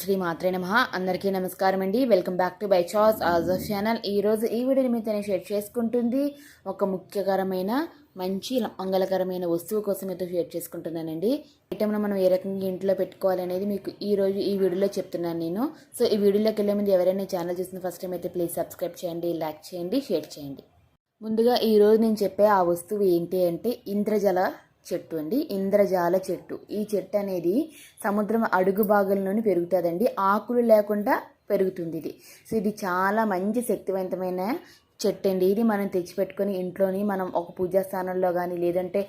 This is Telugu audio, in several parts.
శ్రీ మాత్రే నమ. అందరికీ నమస్కారం అండి. వెల్కమ్ బ్యాక్ టు బై చాస్ ఆజ్ ఛానల్. ఈరోజు ఈ వీడియోని మీతో నేను షేర్ చేసుకుంటుంది. ఒక ముఖ్యకరమైన మంచి మంగళకరమైన వస్తువు కోసం అయితే షేర్ చేసుకుంటున్నానండి. ఐటమ్ను మనం ఏ రకంగా ఇంట్లో పెట్టుకోవాలనేది మీకు ఈ రోజు ఈ వీడియోలో చెప్తున్నాను నేను. సో ఈ వీడియోలోకి వెళ్ళే ముందు ఎవరైనా ఛానల్ చూసిన ఫస్ట్ టైం అయితే ప్లీజ్ సబ్స్క్రైబ్ చేయండి లైక్ చేయండి షేర్ చేయండి. ముందుగా ఈరోజు నేను చెప్పే ఆ వస్తువు ఏంటి అంటే ఇంద్రజల చెట్టు అండి. ఇంద్రజాల చెట్టు. ఈ చెట్టు అనేది సముద్రం అడుగు భాగంలోని పెరుగుతుందండి. ఆకులు లేకుండా పెరుగుతుంది ఇది. సో ఇది చాలా మంచి శక్తివంతమైన చెట్టు అండి ఇది మనం తెచ్చిపెట్టుకొని ఇంట్లోని మనం ఒక పూజా స్థానంలో కానీ లేదంటే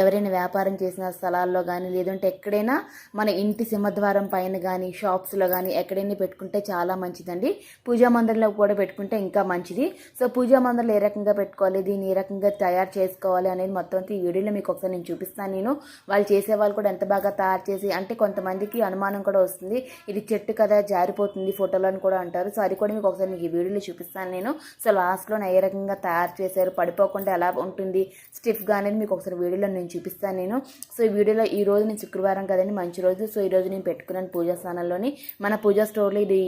ఎవరైనా వ్యాపారం చేసిన స్థలాల్లో కానీ లేదంటే ఎక్కడైనా మన ఇంటి సింహద్వారం పైన కానీ షాప్స్లో కానీ ఎక్కడైనా పెట్టుకుంటే చాలా మంచిదండి. పూజా మందిరంలో కూడా పెట్టుకుంటే ఇంకా మంచిది. సో పూజా మందిరంలో ఏ రకంగా పెట్టుకోవాలి దీన్ని ఏ రకంగా తయారు చేసుకోవాలి అనేది మొత్తం ఈ వీడియోలో మీకు ఒకసారి నేను చూపిస్తాను. నేను వాళ్ళు చేసే వాళ్ళు కూడా ఎంత బాగా తయారు చేసి అంటే కొంతమందికి అనుమానం కూడా వస్తుంది. ఇది చెట్టు కదా జారిపోతుంది ఫోటోలో కూడా అంటారు. సో అది కూడా మీకు ఒకసారి మీకు ఈ వీడియోలో చూపిస్తాను నేను. సో లాస్ట్ లాస్ట్లో ఏ రకంగా తయారు చేశారు పడిపోకుండా ఎలా ఉంటుంది స్టిఫ్గా అనేది మీకు ఒకసారి వీడియోలో నేను చూపిస్తాను నేను. సో ఈ వీడియోలో ఈ రోజు నేను శుక్రవారం కదండి మంచి రోజు. సో ఈ రోజు నేను పెట్టుకున్నాను పూజా స్థానంలోని. మన పూజా స్టోర్లో ఇది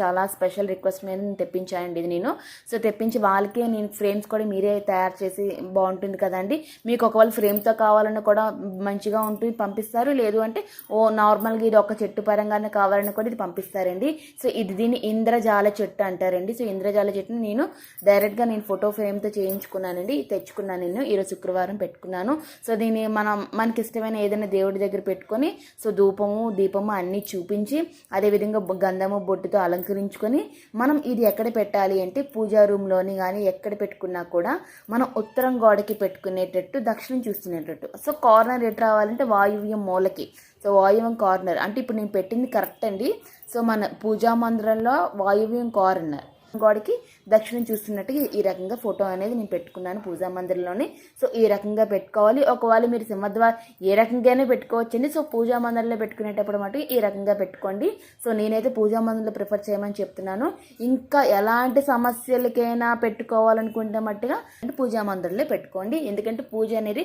చాలా స్పెషల్ రిక్వెస్ట్ మీద నేను తెప్పించానండి ఇది నేను. సో తెప్పించి వాళ్ళకే నేను ఫ్రేమ్స్ కూడా మీరే తయారు చేసి బాగుంటుంది కదండి. మీకు ఒకవేళ ఫ్రేమ్తో కావాలన్నా కూడా మంచిగా ఉంటుంది పంపిస్తారు. లేదు అంటే ఓ నార్మల్గా ఇది ఒక చెట్టు పరంగానే కావాలని కూడా ఇది పంపిస్తారండి. సో ఇది దీన్ని ఇంద్రజాల చెట్టు అంటారండి. సో ఇంద్రజాల చెట్టుని నేను డైరెక్ట్గా నేను ఫోటో ఫ్రేమ్తో చేయించుకున్నానండి. తెచ్చుకున్నాను నేను. ఈరోజు శుక్రవారం పెట్టుకున్నాను. సో దీన్ని మనం మనకి ఇష్టమైన ఏదైనా దేవుడి దగ్గర పెట్టుకొని సో ధూపము దీపము అన్నీ చూపించి అదేవిధంగా గంధము బొట్టుతో అలంకరించుకొని మనం ఇది ఎక్కడ పెట్టాలి అంటే పూజా రూమ్లోని కానీ ఎక్కడ పెట్టుకున్నా కూడా మనం ఉత్తరం గోడకి పెట్టుకునేటట్టు దక్షిణం చూస్తునేటట్టు. సో కార్నర్ ఎటు రావాలంటే వాయువ్యం మూలకి. సో వాయువ్యం కార్నర్. అంటే ఇప్పుడు నేను పెట్టింది కరెక్ట్ అండి. సో మన పూజా మందిరంలో వాయువ్యం కార్నర్. గోడకి దక్షిణం చూస్తున్నట్టుగా ఈ రకంగా ఫోటో అనేది నేను పెట్టుకున్నాను పూజా మందిర్లోనే. సో ఈ రకంగా పెట్టుకోవాలి. ఒకవేళ మీరు సింహద్వార ఏ రకంగానే పెట్టుకోవచ్చండి. సో పూజా మందిరంలో పెట్టుకునేటప్పుడు మటు ఈ రకంగా పెట్టుకోండి. సో నేనైతే పూజా మందిరంలో ప్రిఫర్ చేయమని చెప్తున్నాను. ఇంకా ఎలాంటి సమస్యలకైనా పెట్టుకోవాలనుకుంటే మట్టుగా అంటే పూజా మందిరంలో పెట్టుకోండి. ఎందుకంటే పూజ అనేది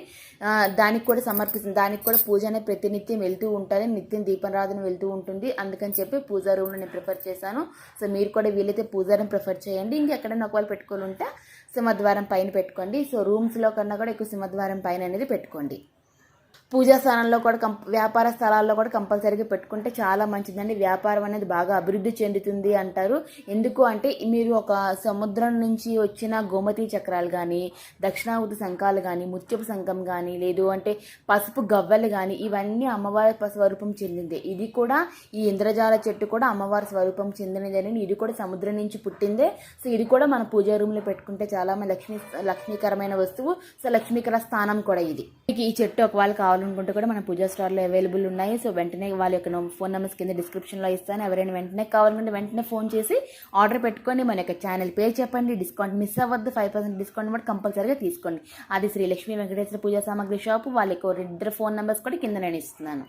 దానికి కూడా సమర్పిస్తుంది. దానికి కూడా పూజ అనేది ప్రతినిత్యం వెళ్తూ ఉంటుంది నిత్యం దీపారాధన వెళ్తూ ఉంటుంది. అందుకని చెప్పి పూజా రూమ్లో నేను ప్రిఫర్ చేశాను. సో మీరు కూడా వీలైతే పూజారం ప్రిఫర్ చేయండి. ఇంకా ఎక్కడైనా ఒకవేళ పెట్టుకొని ఉంటే సింహద్వారం పైన పెట్టుకోండి. సో రూమ్స్లో కన్నా కూడా ఎక్కువ సింహద్వారం పైన అనేది పెట్టుకోండి. పూజా స్థానంలో కూడా కం వ్యాపార స్థలాల్లో కూడా కంపల్సరీగా పెట్టుకుంటే చాలా మంచిదండి. వ్యాపారం అనేది బాగా అభివృద్ధి చెందుతుంది అంటారు. ఎందుకు అంటే మీరు ఒక సముద్రం నుంచి వచ్చిన గోమతి చక్రాలు కానీ దక్షిణావతి శంఖాలు కానీ ముత్యపు శంఖం కానీ లేదు అంటే పసుపు గవ్వలు కానీ ఇవన్నీ అమ్మవారి స్వరూపం చెందింది. ఇది కూడా ఈ ఇంద్రజాల చెట్టు కూడా అమ్మవారి స్వరూపం చెందినదని ఇది కూడా సముద్రం నుంచి పుట్టిందే. సో ఇది కూడా మన పూజా రూమ్లో పెట్టుకుంటే చాలా లక్ష్మీ లక్ష్మీకరమైన వస్తువు. సో లక్ష్మీకర స్థానం కూడా ఇది. ఈ చెట్టు ఒకవేళ కావాలి కావాలనుకుంటే కూడా మన పూజా స్టార్లో అవైలబుల్ ఉన్నాయి. సో వెంటనే వాళ్ళ యొక్క ఫోన్ నెంబర్స్ కింద డిస్క్రిప్షన్లో ఇస్తాను. ఎవరైనా వెంటనే కావాలనుకుంటే వెంటనే ఫోన్ చేసి ఆర్డర్ పెట్టుకొని మన యొక్క ఛానల్ పేరు చెప్పండి. డిస్కౌంట్ మిస్ అవ్వద్దు. ఫైవ్ పర్సెంట్ డిస్కౌంట్ కూడా కంపల్సరీగా తీసుకోండి. అది శ్రీ లక్ష్మీ వెంకటేశ్వర పూజా సామాగ్రి షాప్. వాళ్ళ యొక్క ఇద్దరు ఫోన్ నెంబర్స్ కూడా కింద నేను ఇస్తున్నాను.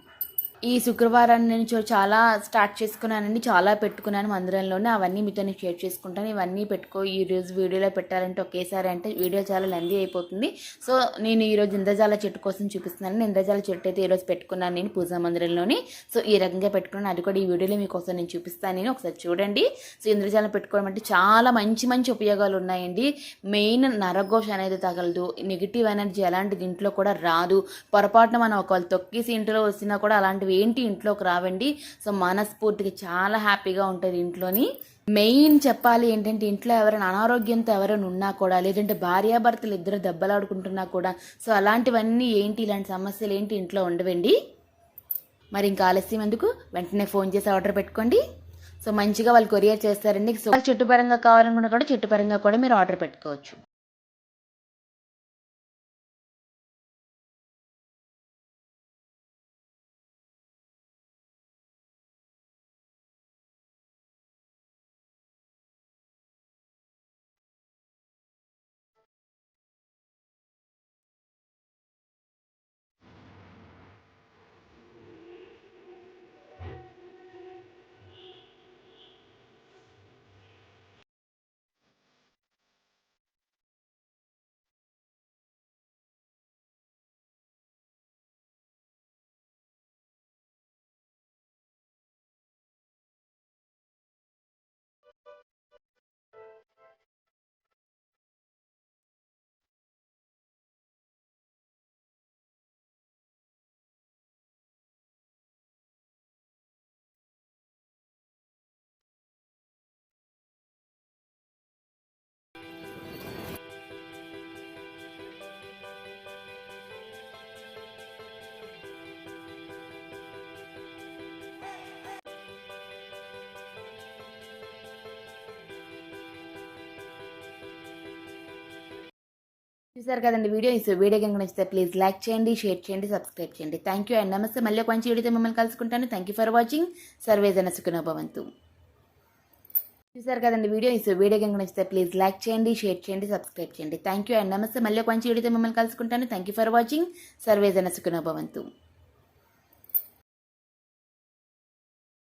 ఈ శుక్రవారం నేను చాలా స్టార్ట్ చేసుకున్నానండి చాలా పెట్టుకున్నాను మందిరంలోనే. అవన్నీ మీతో నేను షేర్ చేసుకుంటాను. ఇవన్నీ పెట్టుకో ఈ రోజు వీడియోలో పెట్టాలంటే ఒకేసారి అంటే వీడియో చాలా లెందీ అయిపోతుంది. సో నేను ఈరోజు ఇంద్రజాల చెట్టు కోసం చూపిస్తున్నాను. ఇంద్రజాల చెట్టు అయితే ఈరోజు పెట్టుకున్నాను నేను పూజా మందిరంలోని. సో ఈ రకంగా పెట్టుకున్నాను. అది కూడా ఈ వీడియోలో మీకోసం నేను చూపిస్తాను. నేను ఒకసారి చూడండి. సో ఇంద్రజాలం పెట్టుకోవడం అంటే చాలా మంచి మంచి ఉపయోగాలు ఉన్నాయండి. మెయిన్ నరఘోష అనేది తగలదు. నెగిటివ్ ఎనర్జీ అలాంటిది ఇంట్లో కూడా రాదు. పొరపాటున మనం ఒకవేళ తొక్కేసి ఇంట్లో వచ్చినా కూడా అలాంటి అలాంటివి ఏంటి ఇంట్లోకి రావండి? సో మనస్ఫూర్తిగా చాలా హ్యాపీగా ఉంటుంది ఇంట్లోని. మెయిన్ చెప్పాలి ఏంటంటే ఇంట్లో ఎవరైనా అనారోగ్యంతో ఎవరైనా ఉన్నా కూడా లేదంటే భార్యాభర్తలు ఇద్దరు దెబ్బలాడుకుంటున్నా కూడా సో అలాంటివన్నీ ఏంటి ఇలాంటి సమస్యలు ఏంటి ఇంట్లో ఉండవండి. మరి ఇంకా ఆలస్యం ఎందుకు? వెంటనే ఫోన్ చేసి ఆర్డర్ పెట్టుకోండి. సో మంచిగా వాళ్ళు కొరియర్ చేస్తారండి. సో చుట్టుపరంగా కావాలనుకున్నా కూడా చుట్టుపరంగా కూడా మీరు ఆర్డర్ పెట్టుకోవచ్చు. చూసారు కదండి వీడియో? ఈ వీడియో కనుక నచ్చితే ప్లీజ్ లైక్ చేయండి షేర్ చేయండి సబ్స్క్రైబ్ చేయండి. థ్యాంక్ యూ అండ్ నమస్తే మళ్ళీ ఒక మంచి వీడియోతో మిమ్మల్ని కలుసుకుంటాను. థ్యాంక్ యూ ఫర్ వాచింగ్ సర్వేజన సుఖనోభవంతు. చూసారు కదండి వీడియో? ఈ వీడియో కనుక నచ్చితే ప్లీజ్ లైక్ చేయండి షేర్ చేయండి సబ్స్క్రైబ్ చేయండి. థ్యాంక్ యూ అండ్ నమస్తే మళ్ళీ ఒక మంచి వీడియోతో మిమ్మల్ని కలుసుకుంటాను. థ్యాంక్ యూ ఫర్ వాచింగ్ సర్వేజన సుఖనోభవంతు.